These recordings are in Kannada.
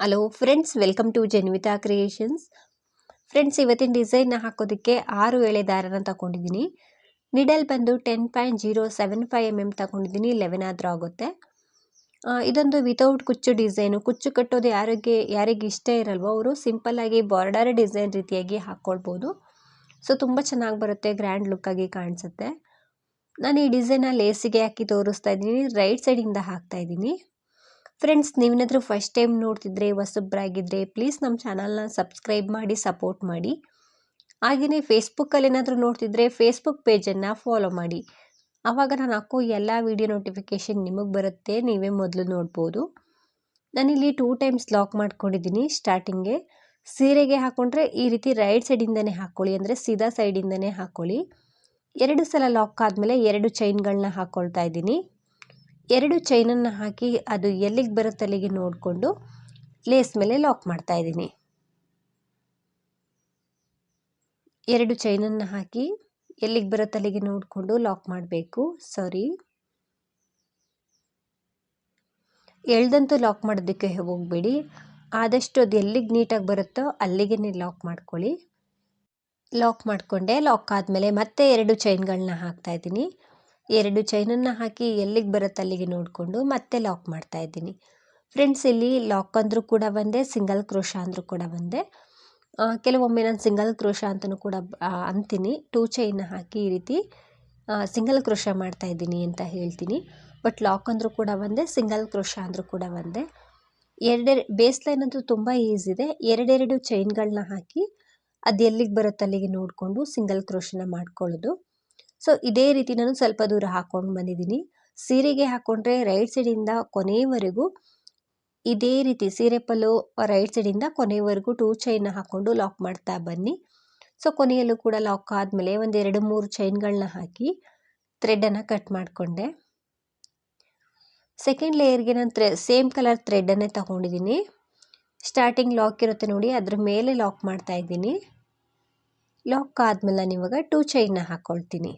Hello friends welcome to Janvitha creations friends ಇವತ್ತಿನ ಡಿಸೈನ್ನ ಹಾಕೋದಕ್ಕೆ ಆರು ಎಳೆ ದಾರನ ತಗೊಂಡಿದ್ದೀನಿ. ನಿಡಲ್ ಬಂದು ten point zero seven five M M ತಗೊಂಡಿದ್ದೀನಿ. ಲೆವೆನ್ ಆದರೂ ಆಗುತ್ತೆ. ಇದೊಂದು ವಿತೌಟ್ ಕುಚ್ಚು ಡಿಸೈನು ಕುಚ್ಚು ಕಟ್ಟೋದು ಯಾರಿಗೆ ಯಾರಿಗೆ ಇಷ್ಟ ಇರಲ್ವೋ ಅವರು ಸಿಂಪಲ್ಲಾಗಿ ಬಾರ್ಡರ್ ಡಿಸೈನ್ ರೀತಿಯಾಗಿ ಹಾಕ್ಕೊಳ್ಬೋದು ಸೊ ತುಂಬ ಚೆನ್ನಾಗಿ ಬರುತ್ತೆ. ಗ್ರ್ಯಾಂಡ್ ಲುಕ್ಕಾಗಿ ಕಾಣಿಸುತ್ತೆ. ನಾನು ಈ ಡಿಸೈನ ಲೇಸಿಗೆ ಹಾಕಿ ತೋರಿಸ್ತಾ ಇದ್ದೀನಿ. ರೈಟ್ ಸೈಡಿಂದ ಹಾಕ್ತಾ ಇದ್ದೀನಿ. ಫ್ರೆಂಡ್ಸ್ ನೀವೇನಾದರೂ ಫಸ್ಟ್ ಟೈಮ್ ನೋಡ್ತಿದ್ರೆ ಹೊಸಬ್ರಾಗಿದ್ದರೆ ಪ್ಲೀಸ್ ನಮ್ಮ ಚಾನಲ್ನ ಸಬ್ಸ್ಕ್ರೈಬ್ ಮಾಡಿ ಸಪೋರ್ಟ್ ಮಾಡಿ. ಹಾಗೆಯೇ ಫೇಸ್ಬುಕ್ಕಲ್ಲಿ ಏನಾದರೂ ನೋಡ್ತಿದ್ರೆ ಫೇಸ್ಬುಕ್ ಪೇಜನ್ನು ಫಾಲೋ ಮಾಡಿ. ಆವಾಗ ನಾನು ಹಾಕೋ ಎಲ್ಲ ವೀಡಿಯೋ ನೋಟಿಫಿಕೇಷನ್ ನಿಮಗೆ ಬರುತ್ತೆ, ನೀವೇ ಮೊದಲು ನೋಡ್ಬೋದು. ನಾನಿಲ್ಲಿ ಟೂ ಟೈಮ್ಸ್ ಲಾಕ್ ಮಾಡ್ಕೊಂಡಿದ್ದೀನಿ ಸ್ಟಾರ್ಟಿಂಗೆ ಸೀರೆಗೆ ಹಾಕ್ಕೊಂಡ್ರೆ ಈ ರೀತಿ ರೈಟ್ ಸೈಡಿಂದನೇ ಹಾಕ್ಕೊಳ್ಳಿ ಅಂದರೆ ಸೀದಾ ಸೈಡಿಂದನೇ ಹಾಕ್ಕೊಳ್ಳಿ ಎರಡು ಸಲ ಲಾಕ್ ಆದಮೇಲೆ ಎರಡು ಚೈನ್ಗಳನ್ನ ಹಾಕ್ಕೊಳ್ತಾ ಇದ್ದೀನಿ. ಎರಡು ಚೈನನ್ನು ಹಾಕಿ ಅದು ಎಲ್ಲಿಗೆ ಬರುತ್ತೆ ಅಲ್ಲಿಗೆ ನೋಡಿಕೊಂಡು ಲೇಸ್ ಮೇಲೆ ಲಾಕ್ ಮಾಡ್ತಾ ಇದ್ದೀನಿ. ಎರಡು ಚೈನನ್ನು ಹಾಕಿ ಎಲ್ಲಿಗೆ ಬರುತ್ತೆ ಅಲ್ಲಿಗೆ ನೋಡಿಕೊಂಡು ಲಾಕ್ ಮಾಡಬೇಕು. ಸಾರಿ. ಎಳ್ದಂತೂ ಲಾಕ್ ಮಾಡೋದಕ್ಕೆ ಹೋಗಬೇಡಿ. ಆದಷ್ಟು ಅದು ಎಲ್ಲಿಗೆ ನೀಟಾಗಿ ಬರುತ್ತೋ ಅಲ್ಲಿಗೆ ಲಾಕ್ ಮಾಡ್ಕೊಳ್ಳಿ. ಲಾಕ್ ಮಾಡಿಕೊಂಡೆ. ಲಾಕ್ ಆದಮೇಲೆ ಮತ್ತೆ ಎರಡು ಚೈನ್ಗಳನ್ನ ಹಾಕ್ತಾ ಇದ್ದೀನಿ. ಎರಡು ಚೈನನ್ನು ಹಾಕಿ ಎಲ್ಲಿಗೆ ಬರುತ್ತೆ ಅಲ್ಲಿಗೆ ನೋಡಿಕೊಂಡು ಮತ್ತೆ ಲಾಕ್ ಮಾಡ್ತಾ ಇದ್ದೀನಿ. ಫ್ರೆಂಡ್ಸ್, ಇಲ್ಲಿ ಲಾಕ್ ಅಂದರೂ ಕೂಡ ಒಂದೇ, ಸಿಂಗಲ್ ಕ್ರೋಶ ಅಂದರೂ ಕೂಡ ಒಂದೇ. ಕೆಲವೊಮ್ಮೆ ನಾನು ಸಿಂಗಲ್ ಕ್ರೋಶ ಅಂತಲೂ ಕೂಡ ಅಂತೀನಿ. ಟೂ ಚೈನ್ ಹಾಕಿ ಈ ರೀತಿ ಸಿಂಗಲ್ ಕ್ರೋಶ ಮಾಡ್ತಾ ಇದ್ದೀನಿ ಅಂತ ಹೇಳ್ತೀನಿ. ಬಟ್ ಲಾಕ್ ಅಂದರೂ ಕೂಡ ಒಂದೇ, ಸಿಂಗಲ್ ಕ್ರೋಶ ಅಂದರೂ ಕೂಡ ಒಂದೇ. ಎರಡೆರ ಬೇಸ್ ಲೈನ್ ಅಂತೂ ತುಂಬ ಈಸಿ ಇದೆ. ಎರಡೆರಡು ಚೈನ್ಗಳನ್ನ ಹಾಕಿ ಅದು ಎಲ್ಲಿಗೆ ಬರುತ್ತೆ ಅಲ್ಲಿಗೆ ನೋಡಿಕೊಂಡು ಸಿಂಗಲ್ ಕ್ರೋಶನ ಮಾಡ್ಕೊಳ್ಳೋದು. ಸೊ, ಇದೇ ರೀತಿ ನಾನು ಸ್ವಲ್ಪ ದೂರ ಹಾಕ್ಕೊಂಡು ಬಂದಿದ್ದೀನಿ. ಸೀರೆಗೆ ಹಾಕ್ಕೊಂಡ್ರೆ ರೈಟ್ ಸೈಡಿಂದ ಕೊನೆಯವರೆಗೂ ಇದೇ ರೀತಿ ಸೀರೆ ಪಲ್ಲು ರೈಟ್ ಸೈಡಿಂದ ಕೊನೆಯವರೆಗೂ ಟೂ ಚೈನ್ನ ಹಾಕ್ಕೊಂಡು ಲಾಕ್ ಮಾಡ್ತಾ ಬನ್ನಿ. ಸೊ, ಕೊನೆಯಲ್ಲೂ ಕೂಡ ಲಾಕ್ ಆದಮೇಲೆ ಒಂದು ಎರಡು ಮೂರು ಚೈನ್ಗಳನ್ನ ಹಾಕಿ ಥ್ರೆಡನ್ನು ಕಟ್ ಮಾಡಿಕೊಂಡೆ. ಸೆಕೆಂಡ್ ಲೇಯರ್ಗೆ ನಾನು ಥ್ರೆ ಸೇಮ್ ಕಲರ್ ಥ್ರೆಡನ್ನೇ ತಗೊಂಡಿದ್ದೀನಿ. ಸ್ಟಾರ್ಟಿಂಗ್ ಲಾಕ್ ಇರುತ್ತೆ ನೋಡಿ, ಅದ್ರ ಮೇಲೆ ಲಾಕ್ ಮಾಡ್ತಾ ಇದ್ದೀನಿ. ಲಾಕ್ ಆದಮೇಲೆ ನಾನು ಇವಾಗ ಟೂ ಚೈನ್ನ ಹಾಕ್ಕೊಳ್ತೀನಿ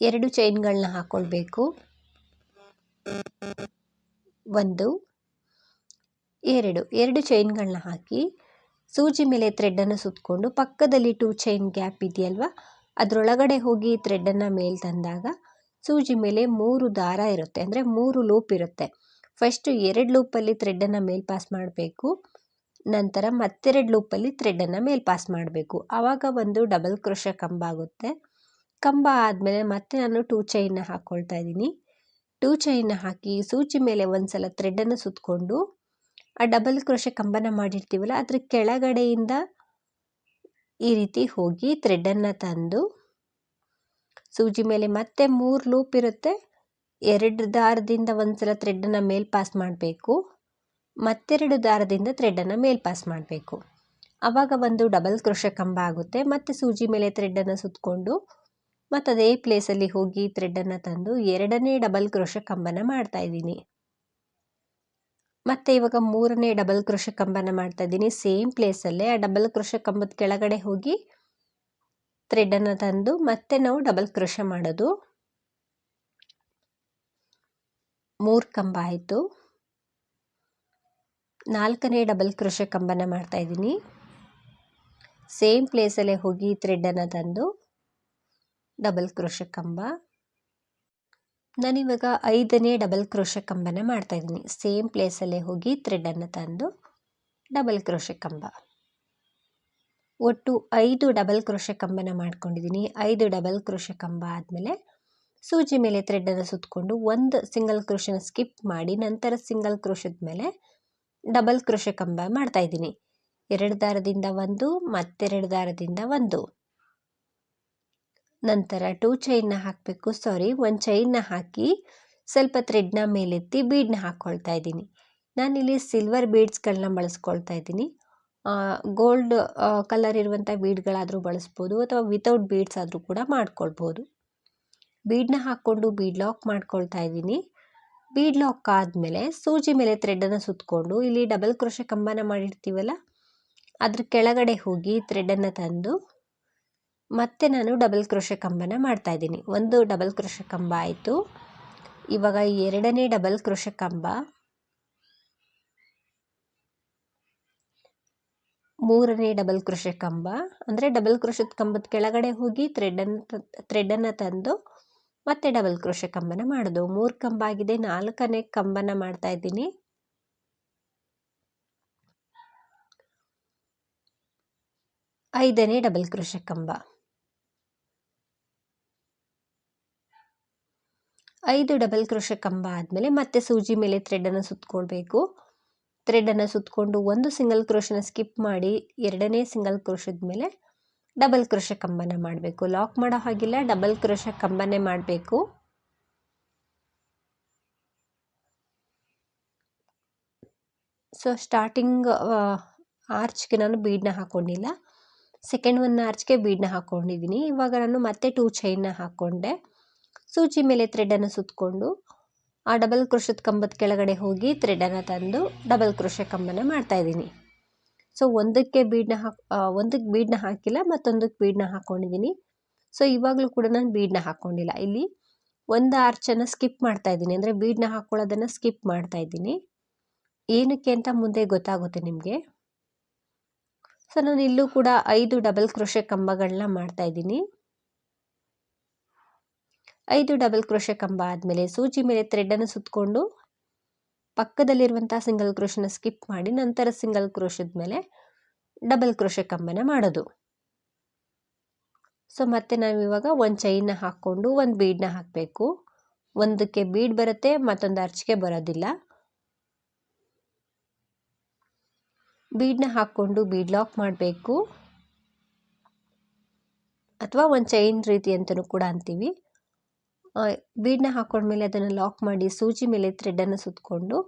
ಎರಡು ಚೈನ್ಗಳನ್ನ ಹಾಕ್ಕೊಳ್ಬೇಕು ಒಂದು, ಎರಡು ಎರಡು ಚೈನ್ಗಳನ್ನ ಹಾಕಿ ಸೂಜಿ ಮೇಲೆ ಥ್ರೆಡ್ಡನ್ನು ಸುತ್ತಕೊಂಡು ಪಕ್ಕದಲ್ಲಿ ಟೂ ಚೈನ್ ಗ್ಯಾಪ್ ಇದೆಯಲ್ವ, ಅದರೊಳಗಡೆ ಹೋಗಿ ಥ್ರೆಡ್ಡನ್ನು ಮೇಲೆ ತಂದಾಗ ಸೂಜಿ ಮೇಲೆ ಮೂರು ದಾರ ಇರುತ್ತೆ, ಅಂದರೆ ಮೂರು ಲೂಪ್ ಇರುತ್ತೆ. ಫಸ್ಟು ಎರಡು ಲೂಪಲ್ಲಿ ಥ್ರೆಡ್ಡನ್ನು ಮೇಲ್ ಪಾಸ್ ಮಾಡಬೇಕು, ನಂತರ ಮತ್ತೆರಡು ಲೂಪಲ್ಲಿ ಥ್ರೆಡ್ಡನ್ನು ಮೇಲ್ ಪಾಸ್ ಮಾಡಬೇಕು. ಆವಾಗ ಒಂದು ಡಬಲ್ ಕ್ರೋಶ ಕಂಬ ಆಗುತ್ತೆ ಕಂಬ ಆದಮೇಲೆ ಮತ್ತೆ ನಾನು ಟೂ ಚೈನ್ನ ಹಾಕ್ಕೊಳ್ತಾ ಇದ್ದೀನಿ. ಟೂ ಚೈನ್ನ ಹಾಕಿ ಸೂಜಿ ಮೇಲೆ ಒಂದು ಸಲ ಥ್ರೆಡನ್ನು ಸುತ್ತಕೊಂಡು ಆ ಡಬಲ್ ಕ್ರೋಶ ಕಂಬನ ಮಾಡಿರ್ತೀವಲ್ಲ ಅದ್ರ ಕೆಳಗಡೆಯಿಂದ ಈ ರೀತಿ ಹೋಗಿ ಥ್ರೆಡನ್ನು ತಂದು, ಸೂಜಿ ಮೇಲೆ ಮತ್ತೆ ಮೂರು ಲೂಪ್ ಇರುತ್ತೆ. ಎರಡು ದಾರದಿಂದ ಒಂದು ಸಲ ಥ್ರೆಡನ್ನು ಮೇಲ್ ಪಾಸ್ ಮಾಡಬೇಕು. ಮತ್ತೆರಡು ದಾರದಿಂದ ಥ್ರೆಡ್ಡನ್ನು ಮೇಲ್ ಪಾಸ್ ಮಾಡಬೇಕು. ಆವಾಗ ಒಂದು ಡಬಲ್ ಕ್ರೋಶ ಕಂಬ ಆಗುತ್ತೆ. ಮತ್ತು ಸೂಜಿ ಮೇಲೆ ಥ್ರೆಡ್ಡನ್ನು ಸುತ್ತಕೊಂಡು ಮತ್ತು ಅದೇ ಪ್ಲೇಸಲ್ಲಿ ಹೋಗಿ ಥ್ರೆಡ್ಡನ್ನು ತಂದು ಎರಡನೇ ಡಬಲ್ ಕ್ರೋಶ ಕಂಬನ ಮಾಡ್ತಾ ಇದ್ದೀನಿ. ಮತ್ತು ಇವಾಗ ಮೂರನೇ ಡಬಲ್ ಕ್ರೋಶ ಕಂಬನ ಮಾಡ್ತಾ ಇದ್ದೀನಿ. ಸೇಮ್ ಪ್ಲೇಸಲ್ಲೇ ಆ ಡಬಲ್ ಕ್ರೋಶ ಕಂಬದ ಕೆಳಗಡೆ ಹೋಗಿ ಥ್ರೆಡ್ಡನ್ನು ತಂದು ಮತ್ತೆ ನಾವು ಡಬಲ್ ಕ್ರೋಶ ಮಾಡೋದು. ಮೂರು ಕಂಬ ಆಯಿತು. ನಾಲ್ಕನೇ ಡಬಲ್ ಕ್ರೋಶ ಕಂಬನ ಮಾಡ್ತಾ ಇದ್ದೀನಿ. ಸೇಮ್ ಪ್ಲೇಸಲ್ಲೇ ಹೋಗಿ ಥ್ರೆಡ್ಡನ್ನು ತಂದು ಡಬಲ್ ಕ್ರೋಶ ಕಂಬ. ನಾನಿವಾಗ ಐದನೇ ಡಬಲ್ ಕ್ರೋಶ ಕಂಬನ ಮಾಡ್ತಾಯಿದ್ದೀನಿ ಸೇಮ್ ಪ್ಲೇಸಲ್ಲೇ ಹೋಗಿ ಥ್ರೆಡನ್ನು ತಂದು ಡಬಲ್ ಕ್ರೋಶ ಕಂಬ. ಒಟ್ಟು ಐದು ಡಬಲ್ ಕ್ರೋಶ ಕಂಬನ ಮಾಡ್ಕೊಂಡಿದ್ದೀನಿ. ಐದು ಡಬಲ್ ಕ್ರೋಶ ಕಂಬ ಆದಮೇಲೆ ಸೂಜಿ ಮೇಲೆ ಥ್ರೆಡನ್ನು ಸುತ್ತಕೊಂಡು ಒಂದು ಸಿಂಗಲ್ ಕ್ರೋಶನ ಸ್ಕಿಪ್ ಮಾಡಿ ನಂತರ ಸಿಂಗಲ್ ಕ್ರೋಶದ ಮೇಲೆ ಡಬಲ್ ಕ್ರೋಶ ಕಂಬ ಮಾಡ್ತಾಯಿದ್ದೀನಿ ಎರಡು ದಾರದಿಂದ ಒಂದು, ಮತ್ತೆರಡು ದಾರದಿಂದ ಒಂದು. ನಂತರ ಟೂ ಚೈನ್ನ ಹಾಕಬೇಕು ಸಾರಿ ಒಂದು ಚೈನ್ನ ಹಾಕಿ ಸ್ವಲ್ಪ ಥ್ರೆಡ್ನ ಮೇಲೆತ್ತಿ ಬೀಡ್ನ ಹಾಕ್ಕೊಳ್ತಾ ಇದ್ದೀನಿ. ನಾನಿಲ್ಲಿ ಸಿಲ್ವರ್ ಬೀಡ್ಸ್ಗಳನ್ನ ಬಳಸ್ಕೊಳ್ತಾ ಇದ್ದೀನಿ. ಗೋಲ್ಡ್ ಕಲರ್ ಇರುವಂಥ ಬೀಡ್ಗಳಾದರೂ ಬಳಸ್ಬೋದು ಅಥವಾ ವಿತೌಟ್ ಬೀಡ್ಸ್ ಆದರೂ ಕೂಡ ಮಾಡ್ಕೊಳ್ಬೋದು. ಬೀಡ್ನ ಹಾಕ್ಕೊಂಡು ಬೀಡ್ ಲಾಕ್ ಮಾಡ್ಕೊಳ್ತಾ ಇದ್ದೀನಿ. ಬೀಡ್ ಲಾಕ್ ಆದಮೇಲೆ ಸೂಜಿ ಮೇಲೆ ಥ್ರೆಡನ್ನು ಸುತ್ತಕೊಂಡು ಇಲ್ಲಿ ಡಬಲ್ ಕ್ರೋಶೆ ಕಂಬನ ಮಾಡಿರ್ತೀವಲ್ಲ, ಅದ್ರ ಕೆಳಗಡೆ ಹೋಗಿ ಥ್ರೆಡ್ಡನ್ನು ತಂದು ಮತ್ತೆ ನಾನು ಡಬಲ್ ಕ್ರೋಶೆ ಕಂಬನ ಮಾಡ್ತಾ ಇದ್ದೀನಿ. ಒಂದು ಡಬಲ್ ಕ್ರೋಶೆ ಕಂಬ ಆಯಿತು. ಇವಾಗ ಎರಡನೇ ಡಬಲ್ ಕ್ರೋಶೆ ಕಂಬ. ಮೂರನೇ ಡಬಲ್ ಕ್ರೋಶೆ ಕಂಬ. ಅಂದರೆ ಡಬಲ್ ಕ್ರೋಶದ ಕಂಬದ ಕೆಳಗಡೆ ಹೋಗಿ ಥ್ರೆಡನ್ನು ಥ್ರೆಡನ್ನು ತಂದು ಮತ್ತೆ ಡಬಲ್ ಕ್ರೋಶೆ ಕಂಬನ ಮಾಡೋದು. ಮೂರು ಕಂಬ ಆಗಿದೆ. ನಾಲ್ಕನೇ ಕಂಬನ ಮಾಡ್ತಾ ಇದ್ದೀನಿ. ಐದನೇ ಡಬಲ್ ಕ್ರೋಶೆ ಕಂಬ. ಐದು ಡಬಲ್ ಕ್ರೋಶೆ ಕಂಬ ಆದಮೇಲೆ ಮತ್ತೆ ಸೂಜಿ ಮೇಲೆ ಥ್ರೆಡನ್ನು ಸುತ್ತಕೊಳ್ಬೇಕು ಥ್ರೆಡನ್ನು ಸುತ್ತಕೊಂಡು ಒಂದು ಸಿಂಗಲ್ ಕ್ರೋಶನ ಸ್ಕಿಪ್ ಮಾಡಿ ಎರಡನೇ ಸಿಂಗಲ್ ಕ್ರೋಶದ ಮೇಲೆ ಡಬಲ್ ಕ್ರೋಶ ಕಂಬನ ಮಾಡಬೇಕು. ಲಾಕ್ ಮಾಡೋ ಹಾಗಿಲ್ಲ ಡಬಲ್ ಕ್ರೋಶ ಕಂಬನೇ ಮಾಡಬೇಕು. ಸೊ ಸ್ಟಾರ್ಟಿಂಗ್ ಆರ್ಚ್ಗೆ ನಾನು ಬೀಡನ್ನ ಹಾಕ್ಕೊಂಡಿಲ್ಲ ಸೆಕೆಂಡ್ ಒನ್ ಆರ್ಚ್ಗೆ ಬೀಡನ್ನ ಹಾಕ್ಕೊಂಡಿದ್ದೀನಿ ಇವಾಗ ನಾನು ಮತ್ತೆ ಟೂ ಚೈನ್ನ ಹಾಕ್ಕೊಂಡೆ ಸೂಜಿ ಮೇಲೆ ಥ್ರೆಡನ್ನು ಸುತ್ತಕೊಂಡು ಆ ಡಬಲ್ ಕ್ರೋಶದ ಕಂಬದ ಕೆಳಗಡೆ ಹೋಗಿ ಥ್ರೆಡನ್ನು ತಂದು ಡಬಲ್ ಕ್ರೋಶ ಕಂಬನ ಮಾಡ್ತಾಯಿದ್ದೀನಿ ಸೊ ಒಂದಕ್ಕೆ ಬೀಡನ್ನ ಹಾಕಿ ಒಂದಕ್ಕೆ ಬೀಡನ್ನ ಹಾಕಿಲ್ಲ, ಮತ್ತೊಂದಕ್ಕೆ ಬೀಡನ್ನ ಹಾಕ್ಕೊಂಡಿದ್ದೀನಿ ಸೊ ಇವಾಗಲೂ ಕೂಡ ನಾನು ಬೀಡನ್ನ ಹಾಕ್ಕೊಂಡಿಲ್ಲ ಇಲ್ಲಿ ಒಂದು ಆರ್ಚನ್ನು ಸ್ಕಿಪ್ ಮಾಡ್ತಾ ಇದ್ದೀನಿ. ಅಂದರೆ ಬೀಡನ್ನ ಹಾಕ್ಕೊಳ್ಳೋದನ್ನು ಸ್ಕಿಪ್ ಮಾಡ್ತಾ ಇದ್ದೀನಿ. ಏನಕ್ಕೆ ಅಂತ ಮುಂದೆ ಗೊತ್ತಾಗುತ್ತೆ ನಿಮಗೆ? ಸೊ ನಾನು ಇಲ್ಲೂ ಕೂಡ ಐದು ಡಬಲ್ ಕ್ರೋಶೆ ಕಂಬಗಳನ್ನ ಮಾಡ್ತಾ ಇದ್ದೀನಿ. ಐದು ಡಬಲ್ ಕ್ರೋಶೆ ಕಂಬ ಆದಮೇಲೆ ಸೂಜಿ ಮೇಲೆ ಥ್ರೆಡನ್ನು ಸುತ್ತಕೊಂಡು ಪಕ್ಕದಲ್ಲಿರುವಂಥ ಸಿಂಗಲ್ ಕ್ರೋಶನ ಸ್ಕಿಪ್ ಮಾಡಿ ನಂತರ ಸಿಂಗಲ್ ಕ್ರೋಶದ ಮೇಲೆ ಡಬಲ್ ಕ್ರೋಶೆ ಕಂಬನ ಮಾಡೋದು. ಸೊ ಮತ್ತೆ ನಾವಿವಾಗ ಒಂದು ಚೈನ್ನ ಹಾಕ್ಕೊಂಡು ಒಂದು ಬೀಡನ್ನ ಹಾಕಬೇಕು. ಒಂದಕ್ಕೆ ಬೀಡ್ ಬರುತ್ತೆ, ಮತ್ತೊಂದು ಅರ್ಚಿಗೆ ಬರೋದಿಲ್ಲ. ಬೀಡನ್ನ ಹಾಕ್ಕೊಂಡು ಬೀಡ್ ಲಾಕ್ ಮಾಡಬೇಕು. ಅಥವಾ ಒಂದು ಚೈನ್ ರೀತಿ ಅಂತಲೂ ಕೂಡ ಅಂತೀವಿ. ಬೀಡನ್ನ ಹಾಕೊಂಡ್ಮೇಲೆ ಅದನ್ನು ಲಾಕ್ ಮಾಡಿ ಸೂಜಿ ಮೇಲೆ ಥ್ರೆಡ್ಡನ್ನು ಸುತ್ತಕೊಂಡು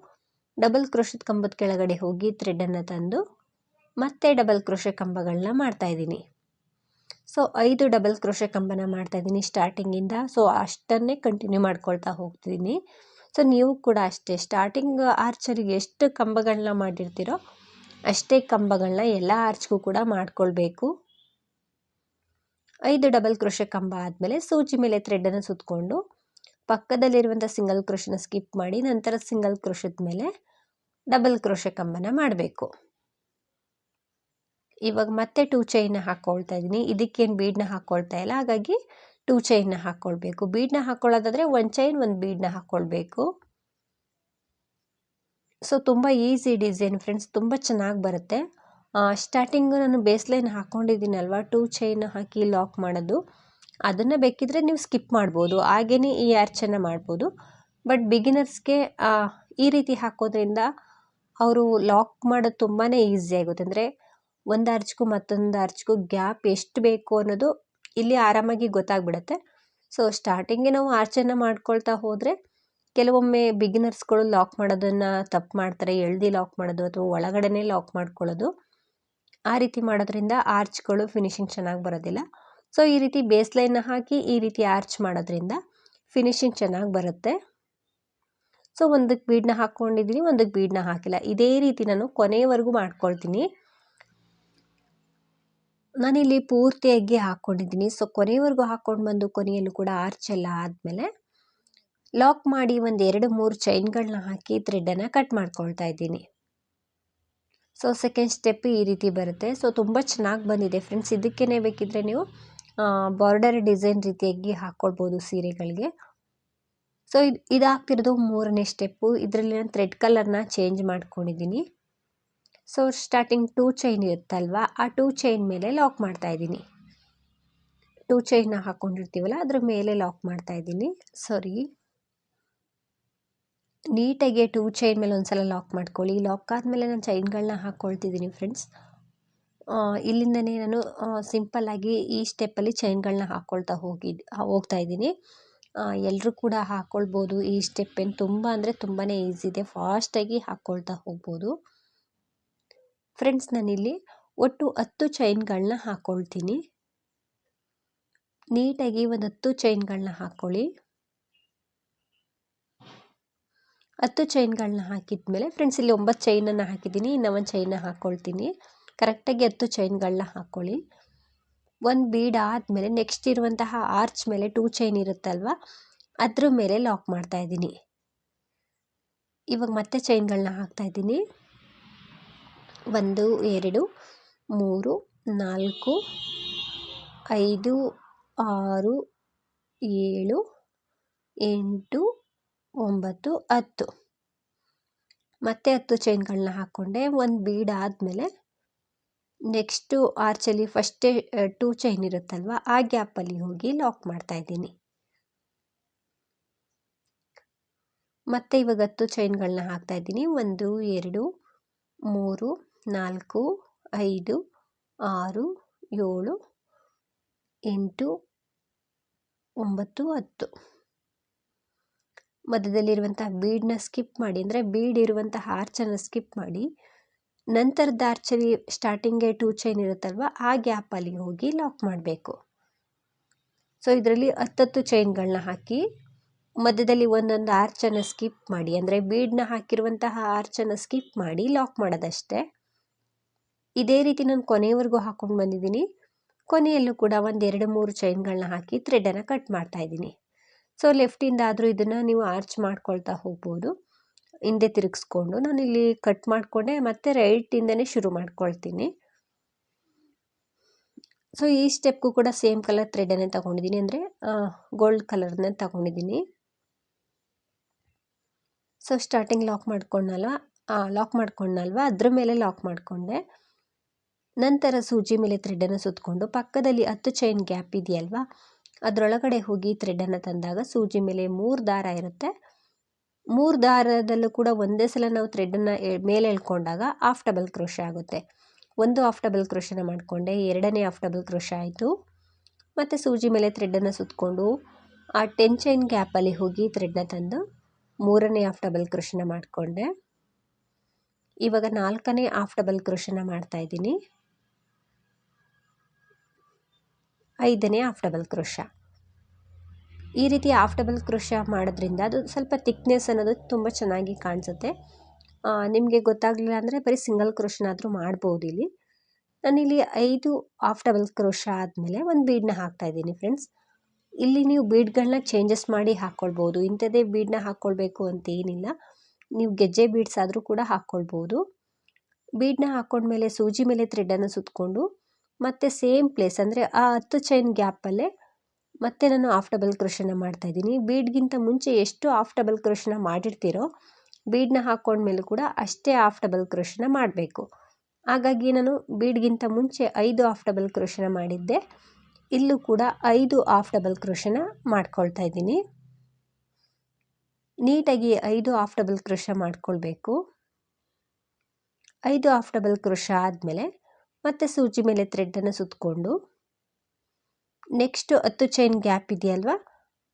ಡಬಲ್ ಕ್ರೋಶದ ಕಂಬದ ಕೆಳಗಡೆ ಹೋಗಿ ಥ್ರೆಡನ್ನು ತಂದು ಮತ್ತೆ ಡಬಲ್ ಕ್ರೋಶ ಕಂಬಗಳನ್ನ ಮಾಡ್ತಾಯಿದ್ದೀನಿ ಸೊ ಐದು ಡಬಲ್ ಕ್ರೋಶ ಕಂಬನ ಮಾಡ್ತಾಯಿದ್ದೀನಿ ಸ್ಟಾರ್ಟಿಂಗಿಂದ ಸೊ ಅಷ್ಟನ್ನೇ ಕಂಟಿನ್ಯೂ ಮಾಡ್ಕೊಳ್ತಾ ಹೋಗ್ತಿದ್ದೀನಿ ಸೊ ನೀವು ಕೂಡ ಅಷ್ಟೇ ಸ್ಟಾರ್ಟಿಂಗ್ ಆರ್ಚರಿಗೆ ಎಷ್ಟು ಕಂಬಗಳನ್ನ ಮಾಡಿರ್ತೀರೋ ಅಷ್ಟೇ ಕಂಬಗಳನ್ನ ಎಲ್ಲ ಆರ್ಚ್ಗೂ ಕೂಡ ಮಾಡ್ಕೊಳ್ಬೇಕು. ಐದು ಡಬಲ್ ಕ್ರೋಶೆ ಕಂಬ ಆದಮೇಲೆ ಸೂಜಿ ಮೇಲೆ ಥ್ರೆಡನ್ನು ಸುತ್ತಕೊಂಡು ಪಕ್ಕದಲ್ಲಿರುವಂಥ ಸಿಂಗಲ್ ಕ್ರೋಶನ ಸ್ಕಿಪ್ ಮಾಡಿ ನಂತರ ಸಿಂಗಲ್ ಕ್ರೋಶದ ಮೇಲೆ ಡಬಲ್ ಕ್ರೋಶೆ ಕಂಬನ ಮಾಡಬೇಕು. ಇವಾಗ ಮತ್ತೆ ಟೂ ಚೈನ್ನ ಹಾಕ್ಕೊಳ್ತಾ ಇದ್ದೀನಿ. ಇದಕ್ಕೇನು ಬೀಡನ್ನ ಹಾಕ್ಕೊಳ್ತಾ ಇಲ್ಲ. ಹಾಗಾಗಿ ಟೂ ಚೈನ್ನ ಹಾಕ್ಕೊಳ್ಬೇಕು ಬೀಡನ್ನ ಹಾಕ್ಕೊಳ್ಳೋದಾದರೆ ಒಂದು ಚೈನ್ ಒಂದು ಬೀಡನ್ನ ಹಾಕ್ಕೊಳ್ಬೇಕು ಸೊ ತುಂಬ ಈಸಿ ಡಿಸೈನ್ ಫ್ರೆಂಡ್ಸ್ ತುಂಬ ಚೆನ್ನಾಗಿ ಬರುತ್ತೆ. ಸ್ಟಾರ್ಟಿಂಗು ನಾನು ಬೇಸ್ ಲೈನ್ ಹಾಕ್ಕೊಂಡಿದ್ದೀನಲ್ವ ಟೂ ಚೈನ್ ಹಾಕಿ ಲಾಕ್ ಮಾಡೋದು. ಅದನ್ನು ಬೇಕಿದ್ರೆ ನೀವು ಸ್ಕಿಪ್ ಮಾಡ್ಬೋದು. ಹಾಗೇ ಈ ಆರ್ಚನ್ನು ಮಾಡ್ಬೋದು. ಬಟ್ ಬಿಗಿನರ್ಸ್ಗೆ ಈ ರೀತಿ ಹಾಕೋದ್ರಿಂದ ಅವರು ಲಾಕ್ ಮಾಡೋದು ತುಂಬಾ ಈಸಿ ಆಗುತ್ತೆ. ಅಂದರೆ ಒಂದು ಆರ್ಚ್ಗೂ ಮತ್ತೊಂದು ಆರ್ಚ್ಗೂ ಗ್ಯಾಪ್ ಎಷ್ಟು ಬೇಕು ಅನ್ನೋದು ಇಲ್ಲಿ ಆರಾಮಾಗಿ ಗೊತ್ತಾಗ್ಬಿಡುತ್ತೆ. ಸೊ ಸ್ಟಾರ್ಟಿಂಗ್ಗೆ ನಾವು ಆರ್ಚನ್ನು ಮಾಡ್ಕೊಳ್ತಾ ಹೋದರೆ ಕೆಲವೊಮ್ಮೆ ಬಿಗಿನರ್ಸ್ಗಳು ಲಾಕ್ ಮಾಡೋದನ್ನು ತಪ್ಪು ಮಾಡ್ತಾರೆ. ಎಳ್ದಿ ಲಾಕ್ ಮಾಡೋದು ಅಥವಾ ಒಳಗಡೆನೇ ಲಾಕ್ ಮಾಡ್ಕೊಳ್ಳೋದು. ಆ ರೀತಿ ಮಾಡೋದ್ರಿಂದ ಆರ್ಚ್ಗಳು ಫಿನಿಶಿಂಗ್ ಚೆನ್ನಾಗಿ ಬರೋದಿಲ್ಲ. ಸೊ ಈ ರೀತಿ ಬೇಸ್ ಲೈನ್ನ ಹಾಕಿ ಈ ರೀತಿ ಆರ್ಚ್ ಮಾಡೋದ್ರಿಂದ ಫಿನಿಶಿಂಗ್ ಚೆನ್ನಾಗಿ ಬರುತ್ತೆ. ಸೊ ಒಂದಕ್ಕೆ ಬೀಡನ್ನ ಹಾಕ್ಕೊಂಡಿದ್ದೀನಿ ಒಂದಕ್ಕೆ ಬೀಡನ್ನ ಹಾಕಿಲ್ಲ. ಇದೇ ರೀತಿ ನಾನು ಕೊನೆಯವರೆಗೂ ಮಾಡ್ಕೊಳ್ತೀನಿ. ನಾನಿಲ್ಲಿ ಪೂರ್ತಿಯಾಗಿ ಹಾಕ್ಕೊಂಡಿದ್ದೀನಿ ಸೊ ಕೊನೆಯವರೆಗೂ ಹಾಕ್ಕೊಂಡು ಬಂದು ಕೊನೆಯಲ್ಲೂ ಕೂಡ ಆರ್ಚ್ ಎಲ್ಲ ಆದಮೇಲೆ ಲಾಕ್ ಮಾಡಿ ಒಂದು ಎರಡು ಮೂರು ಚೈನ್ಗಳನ್ನ ಹಾಕಿ ಥ್ರೆಡನ್ನು ಕಟ್ ಮಾಡ್ಕೊಳ್ತಾ ಇದ್ದೀನಿ. ಸೊ ಸೆಕೆಂಡ್ ಸ್ಟೆಪ್ ಈ ರೀತಿ ಬರುತ್ತೆ. ಸೊ ತುಂಬ ಚೆನ್ನಾಗಿ ಬಂದಿದೆ. ಫ್ರೆಂಡ್ಸ್ ಇದಕ್ಕೇ ಬೇಕಿದ್ರೆ ನೀವು ಬಾರ್ಡರ್ ಡಿಸೈನ್ ರೀತಿಯಾಗಿ ಹಾಕ್ಕೊಳ್ಬೋದು ಸೀರೆಗಳಿಗೆ. ಸೊ ಇದು, ಇದಾಗ್ತಿರೋದು ಮೂರನೇ ಸ್ಟೆಪ್ಪು ಇದರಲ್ಲಿ ನಾನು ಥ್ರೆಡ್ ಕಲರ್ನ ಚೇಂಜ್ ಮಾಡ್ಕೊಂಡಿದ್ದೀನಿ ಸೊ ಸ್ಟಾರ್ಟಿಂಗ್ ಟೂ ಚೈನ್ ಇರುತ್ತಲ್ವ, ಆ ಟೂ ಚೈನ್ ಮೇಲೆ ಲಾಕ್ ಮಾಡ್ತಾ ಇದ್ದೀನಿ. ಟೂ ಚೈನ್ನ ಹಾಕ್ಕೊಂಡಿರ್ತೀವಲ್ಲ ಅದ್ರ ಮೇಲೆ ಲಾಕ್ ಮಾಡ್ತಾ ಇದ್ದೀನಿ. ಸಾರಿ ನೀಟಾಗಿ ಟೂ ಚೈನ್ ಮೇಲೆ ಒಂದು ಸಲ ಲಾಕ್ ಮಾಡ್ಕೊಳ್ಳಿ ಲಾಕ್ ಆದಮೇಲೆ ನಾನು ಚೈನ್ಗಳನ್ನ ಹಾಕ್ಕೊಳ್ತಿದ್ದೀನಿ ಫ್ರೆಂಡ್ಸ್ ಇಲ್ಲಿಂದನೇ ನಾನು ಸಿಂಪಲ್ಲಾಗಿ ಈ ಸ್ಟೆಪ್ಪಲ್ಲಿ ಚೈನ್ಗಳನ್ನ ಹಾಕ್ಕೊಳ್ತಾ ಹೋಗಿ ಹೋಗ್ತಾ ಇದ್ದೀನಿ. ಎಲ್ಲರೂ ಕೂಡ ಹಾಕ್ಕೊಳ್ಬೋದು. ಈ ಸ್ಟೆಪ್ ಏನು ತುಂಬ ಅಂದರೆ ತುಂಬಾ ಈಸಿ ಇದೆ. ಫಾಸ್ಟಾಗಿ ಹಾಕ್ಕೊಳ್ತಾ ಹೋಗ್ಬೋದು. ಫ್ರೆಂಡ್ಸ್ ನಾನಿಲ್ಲಿ ಒಟ್ಟು ಹತ್ತು ಚೈನ್ಗಳನ್ನ ಹಾಕ್ಕೊಳ್ತೀನಿ. ನೀಟಾಗಿ ಒಂದು ಹತ್ತು ಚೈನ್ಗಳನ್ನ ಹಾಕ್ಕೊಳ್ಳಿ. ಹತ್ತು ಚೈನ್ಗಳನ್ನ ಹಾಕಿದ್ಮೇಲೆ ಫ್ರೆಂಡ್ಸ್ ಇಲ್ಲಿ ಒಂಬತ್ತು ಚೈನನ್ನು ಹಾಕಿದ್ದೀನಿ ಇನ್ನು ಒಂದು ಚೈನ ಹಾಕ್ಕೊಳ್ತೀನಿ ಕರೆಕ್ಟಾಗಿ ಹತ್ತು ಚೈನ್ಗಳನ್ನ ಹಾಕ್ಕೊಳ್ಳಿ ಒಂದು ಬೀಡ್ ಆದಮೇಲೆ ನೆಕ್ಸ್ಟ್ ಇರುವಂತಹ ಆರ್ಚ್ ಮೇಲೆ ಟೂ ಚೈನ್ ಇರುತ್ತಲ್ವ, ಅದ್ರ ಮೇಲೆ ಲಾಕ್ ಮಾಡ್ತಾ ಇದ್ದೀನಿ. ಇವಾಗ ಮತ್ತೆ ಚೈನ್ಗಳನ್ನ ಹಾಕ್ತಾ ಇದ್ದೀನಿ. ಒಂದು, ಎರಡು, ಮೂರು, ನಾಲ್ಕು, ಐದು, ಆರು, ಏಳು, ಎಂಟು ಒಂಬತ್ತು, ಹತ್ತು. ಮತ್ತೆ ಹತ್ತು ಚೈನ್ಗಳನ್ನ ಹಾಕ್ಕೊಂಡೆ ಒಂದು ಬೀಡ್ ಆದಮೇಲೆ ನೆಕ್ಸ್ಟು ಆರ್ಚಲ್ಲಿ ಫಸ್ಟೇ ಟೂ ಚೈನ್ ಇರುತ್ತಲ್ವ, ಆ ಗ್ಯಾಪಲ್ಲಿ ಹೋಗಿ ಲಾಕ್ ಮಾಡ್ತಾ ಇದ್ದೀನಿ. ಮತ್ತೆ ಇವಾಗ ಹತ್ತು ಚೈನ್ಗಳನ್ನ ಹಾಕ್ತಾ ಇದ್ದೀನಿ. ಒಂದು, ಎರಡು, ಮೂರು, ನಾಲ್ಕು, ಐದು, ಆರು, ಏಳು, ಎಂಟು, ಒಂಬತ್ತು, ಹತ್ತು. ಮಧ್ಯದಲ್ಲಿರುವಂತಹ ಬೀಡನ್ನ ಸ್ಕಿಪ್ ಮಾಡಿ, ಅಂದರೆ ಬೀಡ್ ಇರುವಂತಹ ಆರ್ಚನ್ನು ಸ್ಕಿಪ್ ಮಾಡಿ, ನಂತರದ ಆರ್ಚರಿ ಸ್ಟಾರ್ಟಿಂಗೆ ಟೂ ಚೈನ್ ಇರುತ್ತಲ್ವ, ಆ ಗ್ಯಾಪಲ್ಲಿ ಹೋಗಿ ಲಾಕ್ ಮಾಡಬೇಕು. ಸೊ ಇದರಲ್ಲಿ ಹತ್ತತ್ತು ಚೈನ್ಗಳನ್ನ ಹಾಕಿ, ಮಧ್ಯದಲ್ಲಿ ಒಂದೊಂದು ಆರ್ಚನ್ನು ಸ್ಕಿಪ್ ಮಾಡಿ, ಅಂದರೆ ಬೀಡನ್ನ ಹಾಕಿರುವಂತಹ ಆರ್ಚನ್ನು ಸ್ಕಿಪ್ ಮಾಡಿ ಲಾಕ್ ಮಾಡೋದಷ್ಟೇ. ಇದೇ ರೀತಿ ನಾನು ಕೊನೆಯವರೆಗೂ ಹಾಕ್ಕೊಂಡು ಬಂದಿದ್ದೀನಿ. ಕೊನೆಯಲ್ಲೂ ಕೂಡ ಒಂದೆರಡು ಮೂರು ಚೈನ್ಗಳನ್ನ ಹಾಕಿ ಥ್ರೆಡನ್ನು ಕಟ್ ಮಾಡ್ತಾ ಇದ್ದೀನಿ. ಸೊ ಲೆಫ್ಟಿಂದ ಆದರೂ ಇದನ್ನು ನೀವು ಆರ್ಚ್ ಮಾಡ್ಕೊಳ್ತಾ ಹೋಗ್ಬೋದು. ಹಿಂದೆ ತಿರುಗಿಸ್ಕೊಂಡು ನಾನು ಇಲ್ಲಿ ಕಟ್ ಮಾಡಿಕೊಂಡೆ ಮತ್ತು ರೈಟಿಂದನೇ ಶುರು ಮಾಡ್ಕೊಳ್ತೀನಿ. ಸೊ ಈ ಸ್ಟೆಪ್ಗೂ ಕೂಡ ಸೇಮ್ ಕಲರ್ ಥ್ರೆಡನ್ನೇ ತಗೊಂಡಿದ್ದೀನಿ ಅಂದರೆ ಗೋಲ್ಡ್ ಕಲರ್ನ ತಗೊಂಡಿದ್ದೀನಿ ಸೊ ಸ್ಟಾರ್ಟಿಂಗ್ ಲಾಕ್ ಮಾಡ್ಕೊಂಡಲ್ವ ಲಾಕ್ ಮಾಡ್ಕೊಂಡಲ್ವ ಅದ್ರ ಮೇಲೆ ಲಾಕ್ ಮಾಡಿಕೊಂಡೆ. ನಂತರ ಸೂಜಿ ಮೇಲೆ ಥ್ರೆಡನ್ನು ಸುತ್ತಕೊಂಡು ಪಕ್ಕದಲ್ಲಿ ಹತ್ತು ಚೈನ್ ಗ್ಯಾಪ್ ಇದೆಯಲ್ವಾ? ಅದರೊಳಗಡೆ ಹೋಗಿ ಥ್ರೆಡನ್ನು ತಂದಾಗ ಸೂಜಿ ಮೇಲೆ ಮೂರು ದಾರ ಇರುತ್ತೆ. ಮೂರು ದಾರದಲ್ಲೂ ಕೂಡ ಒಂದೇ ಸಲ ನಾವು ಥ್ರೆಡನ್ನು ಮೇಲೆ ಎಳ್ಕೊಂಡಾಗ ಆಫ್ ಡಬಲ್ ಕ್ರೋಶ ಆಗುತ್ತೆ. ಒಂದು ಆಫ್ ಡಬಲ್ ಕ್ರೋಶನ ಮಾಡಿಕೊಂಡೆ, ಎರಡನೇ ಆಫ್ ಡಬಲ್ ಕ್ರೋಶ ಆಯಿತು. ಮತ್ತು ಸೂಜಿ ಮೇಲೆ ಥ್ರೆಡನ್ನು ಸುತ್ತಕೊಂಡು ಆ ಟೆನ್ ಚೈನ್ ಗ್ಯಾಪಲ್ಲಿ ಹೋಗಿ ಥ್ರೆಡ್ನ ತಂದು ಮೂರನೇ ಆಫ್ ಡಬಲ್ ಕ್ರೋಶನ ಮಾಡಿಕೊಂಡೆ. ಇವಾಗ ನಾಲ್ಕನೇ ಆಫ್ ಡಬಲ್ ಕ್ರೋಶನ ಮಾಡ್ತಾಯಿದ್ದೀನಿ ಐದನೇ ಆಫ್ ಡಬಲ್ ಕ್ರೋಶ ಈ ರೀತಿ ಆಫ್ ಡಬಲ್ ಕ್ರೋಶ ಮಾಡೋದ್ರಿಂದ ಅದು ಸ್ವಲ್ಪ ತಿಕ್ನೆಸ್ ಅನ್ನೋದು ತುಂಬ ಚೆನ್ನಾಗಿ ಕಾಣಿಸುತ್ತೆ. ನಿಮಗೆ ಗೊತ್ತಾಗಲಿಲ್ಲ ಅಂದರೆ ಬರೀ ಸಿಂಗಲ್ ಕ್ರೋಶನಾದರೂ ಮಾಡ್ಬೋದು ಇಲ್ಲಿ. ನಾನಿಲ್ಲಿ ಐದು ಆಫ್ ಡಬಲ್ ಕ್ರೋಶ ಆದಮೇಲೆ ಒಂದು ಬೀಡನ್ನ ಹಾಕ್ತಾಯಿದ್ದೀನಿ ಫ್ರೆಂಡ್ಸ್. ಇಲ್ಲಿ ನೀವು ಬೀಡ್ಗಳನ್ನ ಚೇಂಜಸ್ ಮಾಡಿ ಹಾಕ್ಕೊಳ್ಬೋದು ಇಂಥದ್ದೇ ಬೀಡನ್ನ ಹಾಕ್ಕೊಳ್ಬೇಕು ಅಂತ ಏನಿಲ್ಲ. ನೀವು ಗೆಜ್ಜೆ ಬೀಡ್ಸ್ ಆದರೂ ಕೂಡ ಹಾಕ್ಕೊಳ್ಬೋದು ಬೀಡನ್ನ ಹಾಕ್ಕೊಂಡ್ಮೇಲೆ ಸೂಜಿ ಮೇಲೆ ಥ್ರೆಡನ್ನು ಸುತ್ತಕೊಂಡು ಮತ್ತು ಸೇಮ್ ಪ್ಲೇಸ್ ಅಂದರೆ ಆ ಹತ್ತು ಚೈನ್ ಗ್ಯಾಪಲ್ಲೇ ಮತ್ತೆ ನಾನು ಆಫ್ ಡಬಲ್ ಕ್ರೋಶನ ಮಾಡ್ತಾಯಿದ್ದೀನಿ ಬೀಡ್ಗಿಂತ ಮುಂಚೆ ಎಷ್ಟು ಆಫ್ ಡಬಲ್ ಕ್ರೋಶನ ಮಾಡಿರ್ತೀರೋ ಬೀಡನ್ನ ಹಾಕ್ಕೊಂಡ್ಮೇಲೂ ಕೂಡ ಅಷ್ಟೇ ಆಫ್ ಡಬಲ್ ಕ್ರೋಶನ ಮಾಡಬೇಕು. ಹಾಗಾಗಿ ನಾನು ಬೀಡ್ಗಿಂತ ಮುಂಚೆ ಐದು ಆಫ್ ಡಬಲ್ ಕ್ರೋಶನ ಮಾಡಿದ್ದೆ. ಇಲ್ಲೂ ಕೂಡ ಐದು ಆಫ್ ಡಬಲ್ ಕ್ರೋಶನ ಮಾಡ್ಕೊಳ್ತಾ ಇದ್ದೀನಿ. ನೀಟಾಗಿ ಐದು ಆಫ್ ಡಬಲ್ ಕ್ರೋಶ ಮಾಡ್ಕೊಳ್ಬೇಕು. ಐದು ಆಫ್ ಡಬಲ್ ಕ್ರೋಶ ಆದಮೇಲೆ ಮತ್ತೆ ಸೂಜಿ ಮೇಲೆ ಥ್ರೆಡ್ಡನ್ನು ಸುತ್ತಕೊಂಡು ನೆಕ್ಸ್ಟು ಹತ್ತು ಚೈನ್ ಗ್ಯಾಪ್ ಇದೆಯಲ್ವ?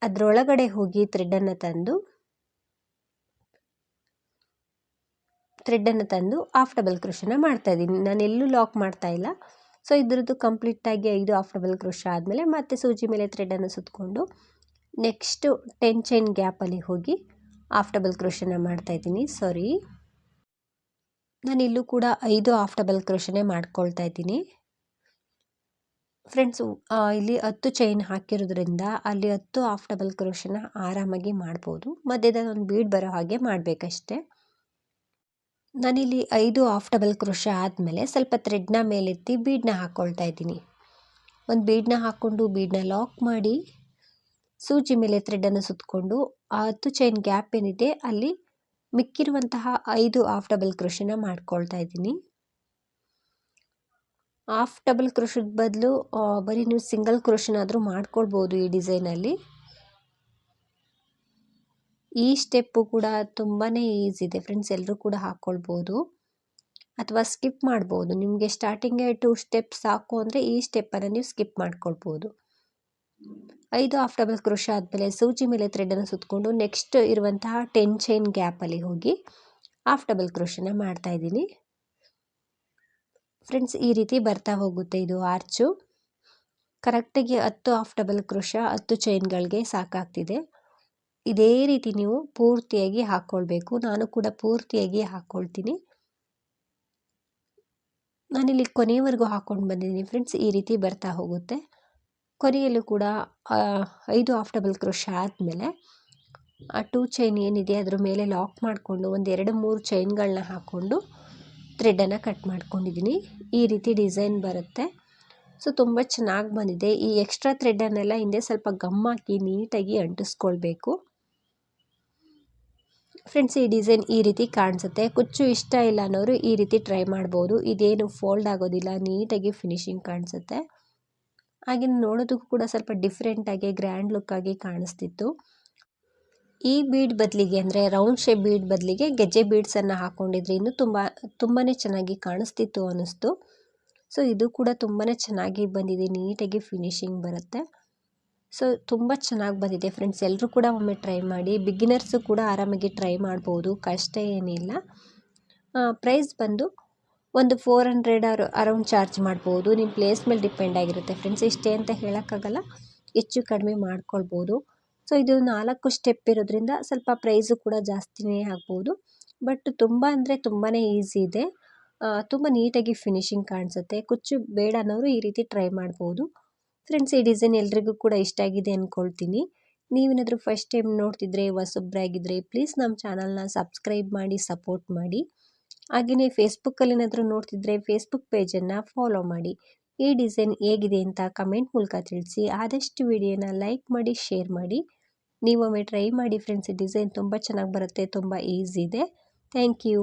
ಅದರೊಳಗಡೆ ಹೋಗಿ ಥ್ರೆಡ್ಡನ್ನು ತಂದು ಥ್ರೆಡ್ಡನ್ನು ತಂದು ಆಫ್ ಡಬಲ್ ಕ್ರೋಶನ ಮಾಡ್ತಾ ಇದ್ದೀನಿ. ನಾನು ಎಲ್ಲೂ ಲಾಕ್ ಮಾಡ್ತಾ ಇಲ್ಲ. ಸೊ ಇದ್ರದ್ದು ಕಂಪ್ಲೀಟಾಗಿ ಐದು ಆಫ್ ಡಬಲ್ ಕ್ರೋಶ ಆದಮೇಲೆ ಮತ್ತೆ ಸೂಜಿ ಮೇಲೆ ಥ್ರೆಡ್ಡನ್ನು ಸುತ್ತಕೊಂಡು ನೆಕ್ಸ್ಟು ಟೆನ್ ಚೈನ್ ಗ್ಯಾಪಲ್ಲಿ ಹೋಗಿ ಆಫ್ ಡಬಲ್ ಕ್ರೋಶನ ಮಾಡ್ತಾಯಿದ್ದೀನಿ ಸಾರಿ ನಾನು ಇಲ್ಲೂ ಕೂಡ ಐದು ಆಫ್ ಡಬಲ್ ಕ್ರೋಶನೇ ಮಾಡ್ಕೊಳ್ತಾ ಇದ್ದೀನಿ. ಫ್ರೆಂಡ್ಸು ಇಲ್ಲಿ ಹತ್ತು ಚೈನ್ ಹಾಕಿರೋದ್ರಿಂದ ಅಲ್ಲಿ ಹತ್ತು ಆಫ್ ಡಬಲ್ ಕ್ರೋಶನ ಆರಾಮಾಗಿ ಮಾಡ್ಬೋದು. ಮಧ್ಯದಲ್ಲಿ ಒಂದು ಬೀಡ್ ಬರೋ ಹಾಗೆ ಮಾಡಬೇಕಷ್ಟೆ. ನಾನಿಲ್ಲಿ ಐದು ಆಫ್ ಡಬಲ್ ಕ್ರೋಶ ಆದಮೇಲೆ ಸ್ವಲ್ಪ ಥ್ರೆಡ್ನ ಮೇಲೆತ್ತಿ ಬೀಡನ್ನ ಹಾಕ್ಕೊಳ್ತಾ ಇದ್ದೀನಿ. ಒಂದು ಬೀಡನ್ನ ಹಾಕ್ಕೊಂಡು ಬೀಡನ್ನ ಲಾಕ್ ಮಾಡಿ, ಸೂಜಿ ಮೇಲೆ ಥ್ರೆಡನ್ನು ಸುತ್ತಕೊಂಡು ಆ ಹತ್ತು ಚೈನ್ ಗ್ಯಾಪ್ ಏನಿದೆ ಅಲ್ಲಿ ಮಿಕ್ಕಿರುವಂತಹ ಐದು ಆಫ್ ಡಬಲ್ ಕೃಷಿನ ಮಾಡ್ಕೊಳ್ತಾ ಇದ್ದೀನಿ. ಆಫ್ ಡಬಲ್ ಕೃಷಿದ ಬದಲು ಬರೀ ನೀವು ಸಿಂಗಲ್ ಕ್ರೋಶನಾದರೂ ಮಾಡ್ಕೊಳ್ಬೋದು ಈ ಡಿಸೈನಲ್ಲಿ. ಈ ಸ್ಟೆಪ್ಪು ಕೂಡ ತುಂಬಾ ಈಸಿ ಇದೆ. ಫ್ರೆಂಡ್ಸ್ ಎಲ್ಲರೂ ಕೂಡ ಹಾಕ್ಕೊಳ್ಬೋದು ಅಥವಾ ಸ್ಕಿಪ್ ಮಾಡ್ಬೋದು. ನಿಮಗೆ ಸ್ಟಾರ್ಟಿಂಗೇ ಟೂ ಸ್ಟೆಪ್ಸ್ ಸಾಕು ಅಂದರೆ ಈ ಸ್ಟೆಪ್ಪನ್ನು ನೀವು ಸ್ಕಿಪ್ ಮಾಡ್ಕೊಳ್ಬೋದು. ಐದು ಆಫ್ ಡಬಲ್ ಕ್ರೋಶ ಆದಮೇಲೆ ಸೂಜಿ ಮೇಲೆ ಥ್ರೆಡನ್ನು ಸುತ್ತಕೊಂಡು ನೆಕ್ಸ್ಟ್ ಇರುವಂತಹ ಟೆನ್ ಚೈನ್ ಗ್ಯಾಪಲ್ಲಿ ಹೋಗಿ ಆಫ್ ಡಬಲ್ ಕ್ರೋಶನ ಮಾಡ್ತಾಯಿದ್ದೀನಿ ಫ್ರೆಂಡ್ಸ್ ಈ ರೀತಿ ಬರ್ತಾ ಹೋಗುತ್ತೆ ಇದು ಆರ್ಚು ಕರೆಕ್ಟಾಗಿ ಹತ್ತು ಆಫ್ ಡಬಲ್ ಕ್ರೋಶ ಹತ್ತು ಚೈನ್ಗಳಿಗೆ ಸಾಕಾಗ್ತಿದೆ. ಇದೇ ರೀತಿ ನೀವು ಪೂರ್ತಿಯಾಗಿ ಹಾಕ್ಕೊಳ್ಬೇಕು ನಾನು ಕೂಡ ಪೂರ್ತಿಯಾಗಿ ಹಾಕ್ಕೊಳ್ತೀನಿ ನಾನಿಲ್ಲಿ ಕೊನೆಯವರೆಗೂ ಹಾಕ್ಕೊಂಡು ಬಂದಿದ್ದೀನಿ. ಫ್ರೆಂಡ್ಸ್ ಈ ರೀತಿ ಬರ್ತಾ ಹೋಗುತ್ತೆ. ಕೊನೆಯಲ್ಲೂ ಕೂಡ ಐದು ಆಫ್ ಡಬಲ್ ಕ್ರೋಶ ಆದಮೇಲೆ, ಆ ಟೂ ಚೈನ್ ಏನಿದೆ ಅದ್ರ ಮೇಲೆ ಲಾಕ್ ಮಾಡಿಕೊಂಡು ಒಂದು ಎರಡು ಮೂರು ಚೈನ್ಗಳನ್ನ ಹಾಕ್ಕೊಂಡು ಥ್ರೆಡನ್ನು ಕಟ್ ಮಾಡ್ಕೊಂಡಿದ್ದೀನಿ. ಈ ರೀತಿ ಡಿಸೈನ್ ಬರುತ್ತೆ. ಸೊ, ತುಂಬ ಚೆನ್ನಾಗಿ ಬಂದಿದೆ. ಈ ಎಕ್ಸ್ಟ್ರಾ ಥ್ರೆಡನ್ನೆಲ್ಲ ಹಿಂದೆ ಸ್ವಲ್ಪ ಗಮ್ ಹಾಕಿ ನೀಟಾಗಿ ಅಂಟಿಸ್ಕೊಳ್ಬೇಕು. ಫ್ರೆಂಡ್ಸ್, ಈ ಡಿಸೈನ್ ಈ ರೀತಿ ಕಾಣಿಸುತ್ತೆ. ಕುಚ್ಚು ಇಷ್ಟ ಇಲ್ಲ ಅನ್ನೋರು ಈ ರೀತಿ ಟ್ರೈ ಮಾಡ್ಬೋದು. ಇದೇನು ಫೋಲ್ಡ್ ಆಗೋದಿಲ್ಲ. ನೀಟಾಗಿ ಫಿನಿಶಿಂಗ್ ಕಾಣಿಸುತ್ತೆ. ಹಾಗೆ ನೋಡೋದಕ್ಕೂ ಕೂಡ ಸ್ವಲ್ಪ ಡಿಫ್ರೆಂಟಾಗಿ ಗ್ರ್ಯಾಂಡ್ ಲುಕ್ಕಾಗಿ ಕಾಣಿಸ್ತಿತ್ತು. ಈ ಬೀಡ್ ಬದಲಿಗೆ ಅಂದರೆ ರೌಂಡ್ ಶೇಪ್ ಬೀಡ್ ಬದಲಿಗೆ ಗೆಜ್ಜೆ ಬೀಡ್ಸನ್ನು ಹಾಕ್ಕೊಂಡಿದ್ರೆ ಇನ್ನೂ ತುಂಬ ತುಂಬಾ ಚೆನ್ನಾಗಿ ಕಾಣಿಸ್ತಿತ್ತು ಅನ್ನಿಸ್ತು. ಸೊ ಇದು ಕೂಡ ತುಂಬಾ ಚೆನ್ನಾಗಿ ಬಂದಿದೆ, ನೀಟಾಗಿ ಫಿನಿಶಿಂಗ್ ಬರುತ್ತೆ. ಸೊ ತುಂಬ ಚೆನ್ನಾಗಿ ಬಂದಿದೆ ಫ್ರೆಂಡ್ಸ್ ಎಲ್ಲರೂ ಕೂಡ ಒಮ್ಮೆ ಟ್ರೈ ಮಾಡಿ ಬಿಗಿನರ್ಸು ಕೂಡ ಆರಾಮಾಗಿ ಟ್ರೈ ಮಾಡ್ಬೋದು, ಕಷ್ಟ ಏನಿಲ್ಲ. ಪ್ರೈಸ್ ಬಂದು ಒಂದು ಫೋರ್ ಹಂಡ್ರೆಡ್ ಅರ ಅರೌಂಡ್ ಚಾರ್ಜ್ ಮಾಡ್ಬೋದು. ನಿಮ್ಮ ಪ್ಲೇಸ್ ಮೇಲೆ ಡಿಪೆಂಡ್ ಆಗಿರುತ್ತೆ ಫ್ರೆಂಡ್ಸ್ ಇಷ್ಟೇ ಅಂತ ಹೇಳೋಕ್ಕಾಗಲ್ಲ. ಹೆಚ್ಚು ಕಡಿಮೆ ಮಾಡ್ಕೊಳ್ಬೋದು. ಸೊ ಇದು ನಾಲ್ಕು ಸ್ಟೆಪ್ ಇರೋದ್ರಿಂದ ಸ್ವಲ್ಪ ಪ್ರೈಸು ಕೂಡ ಜಾಸ್ತಿನೇ ಆಗ್ಬೋದು. ಬಟ್ ತುಂಬ ಅಂದರೆ ತುಂಬಾ ಈಸಿ ಇದೆ. ತುಂಬ ನೀಟಾಗಿ ಫಿನಿಶಿಂಗ್ ಕಾಣಿಸುತ್ತೆ. ಕುಚ್ಚು ಬೇಡ ಅನ್ನೋರು ಈ ರೀತಿ ಟ್ರೈ ಮಾಡ್ಬೋದು. ಫ್ರೆಂಡ್ಸ್ ಈ ಡಿಸೈನ್ ಎಲ್ರಿಗೂ ಕೂಡ ಇಷ್ಟ ಆಗಿದೆ ಅಂದ್ಕೊಳ್ತೀನಿ ನೀವೇನಾದರೂ ಫಸ್ಟ್ ಟೈಮ್ ನೋಡ್ತಿದ್ರೆ ಹೊಸಬ್ರಾಗಿದ್ದರೆ ಪ್ಲೀಸ್ ನಮ್ಮ ಚಾನಲ್ನ ಸಬ್ಸ್ಕ್ರೈಬ್ ಮಾಡಿ ಸಪೋರ್ಟ್ ಮಾಡಿ. ಹಾಗೆಯೇ ಫೇಸ್ಬುಕ್ಕಲ್ಲಿ ಏನಾದರೂ ನೋಡ್ತಿದ್ರೆ ಫೇಸ್ಬುಕ್ ಪೇಜನ್ನು ಫಾಲೋ ಮಾಡಿ. ಈ ಡಿಸೈನ್ ಹೇಗಿದೆ ಅಂತ ಕಮೆಂಟ್ ಮೂಲಕ ತಿಳಿಸಿ. ಆದಷ್ಟು ವಿಡಿಯೋನ ಲೈಕ್ ಮಾಡಿ ಶೇರ್ ಮಾಡಿ. ನೀವೊಮ್ಮೆ ಟ್ರೈ ಮಾಡಿ ಫ್ರೆಂಡ್ಸ್ ಈ ಡಿಸೈನ್ ತುಂಬ ಚೆನ್ನಾಗಿ ಬರುತ್ತೆ, ತುಂಬ ಈಸಿ ಇದೆ. Thank you